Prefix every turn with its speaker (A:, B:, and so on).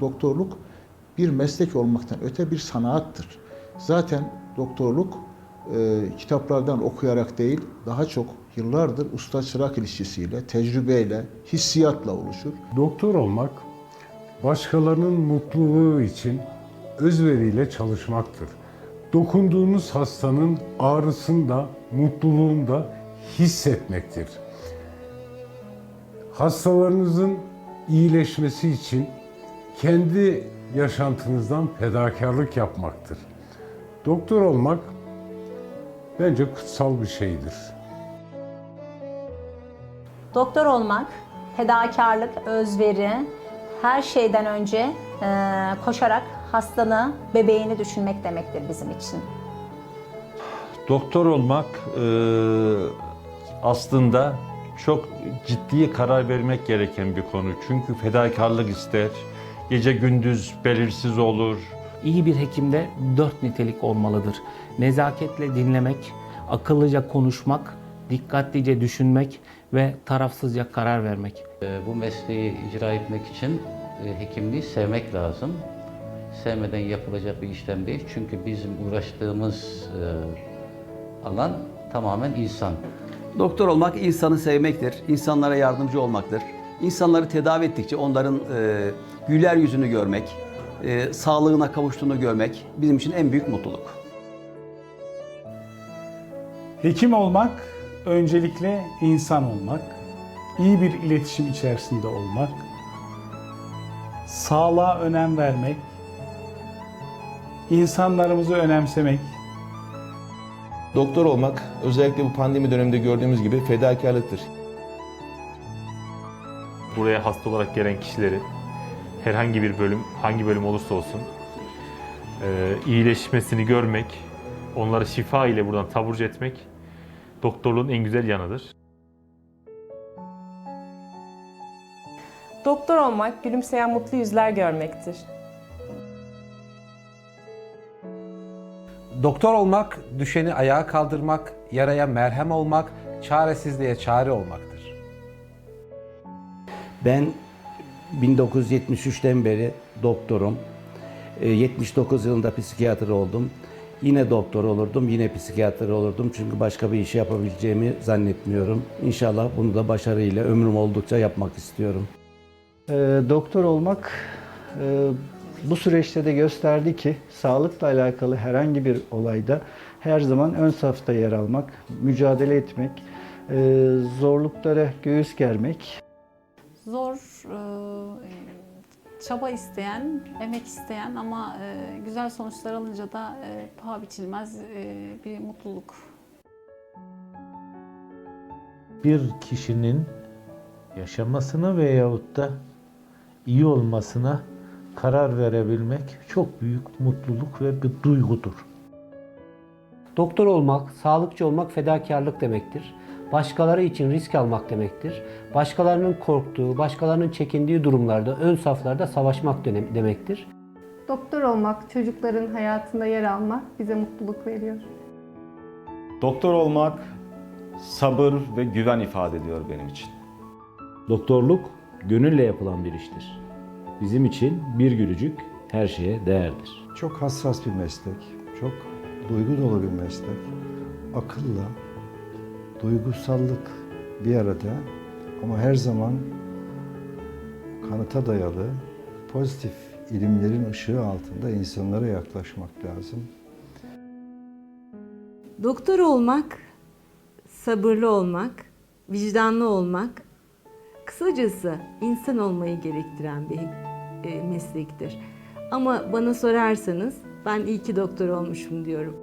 A: Doktorluk bir meslek olmaktan öte bir sanattır. Zaten doktorluk e, kitaplardan okuyarak değil, daha çok yıllardır usta çırak ilişkisiyle, tecrübeyle, hissiyatla oluşur.
B: Doktor olmak, başkalarının mutluluğu için özveriyle çalışmaktır. Dokunduğunuz hastanın ağrısını da, mutluluğunu da hissetmektir. Hastalarınızın iyileşmesi için kendi yaşantınızdan fedakarlık yapmaktır. Doktor olmak bence kutsal bir şeydir.
C: Doktor olmak, fedakarlık, özveri, her şeyden önce e, koşarak hastanı, bebeğini düşünmek demektir bizim için.
D: Doktor olmak e, aslında çok ciddi karar vermek gereken bir konu. Çünkü fedakarlık ister, gece gündüz belirsiz olur.
E: İyi bir hekimde dört nitelik olmalıdır. Nezaketle dinlemek, akıllıca konuşmak, dikkatlice düşünmek ve tarafsızca karar vermek.
F: Ee, Bu mesleği icra etmek için e, hekimliği sevmek lazım. Sevmeden yapılacak bir işlem değil. Çünkü bizim uğraştığımız e, alan tamamen insan.
G: Doktor olmak insanı sevmektir, insanlara yardımcı olmaktır. İnsanları tedavi ettikçe onların e, güler yüzünü görmek, e, sağlığına kavuştuğunu görmek bizim için en büyük mutluluk.
H: Hekim olmak öncelikle insan olmak, iyi bir iletişim içerisinde olmak, sağlığa önem vermek, insanlarımızı önemsemek,
I: Doktor olmak özellikle bu pandemi döneminde gördüğümüz gibi fedakarlıktır.
J: Buraya hasta olarak gelen kişileri herhangi bir bölüm, hangi bölüm olursa olsun e, iyileşmesini görmek, onları şifa ile buradan taburcu etmek doktorluğun en güzel yanıdır.
K: Doktor olmak gülümseyen mutlu yüzler görmektir.
L: Doktor olmak, düşeni ayağa kaldırmak, yaraya merhem olmak, çaresizliğe çare olmaktır.
M: Ben 1973'ten beri doktorum. E, 79 yılında psikiyatr oldum. Yine doktor olurdum, yine psikiyatr olurdum. Çünkü başka bir işi yapabileceğimi zannetmiyorum. İnşallah bunu da başarıyla ömrüm oldukça yapmak istiyorum.
N: doktor olmak e, bu süreçte de gösterdi ki sağlıkla alakalı herhangi bir olayda her zaman ön safta yer almak, mücadele etmek, e, zorluklara göğüs germek,
O: Zor, e, çaba isteyen, emek isteyen ama e, güzel sonuçlar alınca da e, paha biçilmez e, bir mutluluk.
P: bir kişinin yaşamasına veyahut da iyi olmasına karar verebilmek çok büyük mutluluk ve bir duygudur.
E: Doktor olmak, sağlıkçı olmak fedakarlık demektir. Başkaları için risk almak demektir. Başkalarının korktuğu, başkalarının çekindiği durumlarda ön saflarda savaşmak dönem- demektir.
K: Doktor olmak, çocukların hayatında yer almak bize mutluluk veriyor.
Q: Doktor olmak sabır ve güven ifade ediyor benim için.
R: Doktorluk gönülle yapılan bir iştir. Bizim için bir gülücük her şeye değerdir.
S: Çok hassas bir meslek, çok duygu dolu bir meslek. Akılla, duygusallık bir arada ama her zaman kanıta dayalı, pozitif ilimlerin ışığı altında insanlara yaklaşmak lazım.
T: Doktor olmak, sabırlı olmak, vicdanlı olmak, kısacası insan olmayı gerektiren bir e, meslektir. Ama bana sorarsanız ben iyi ki doktor olmuşum diyorum.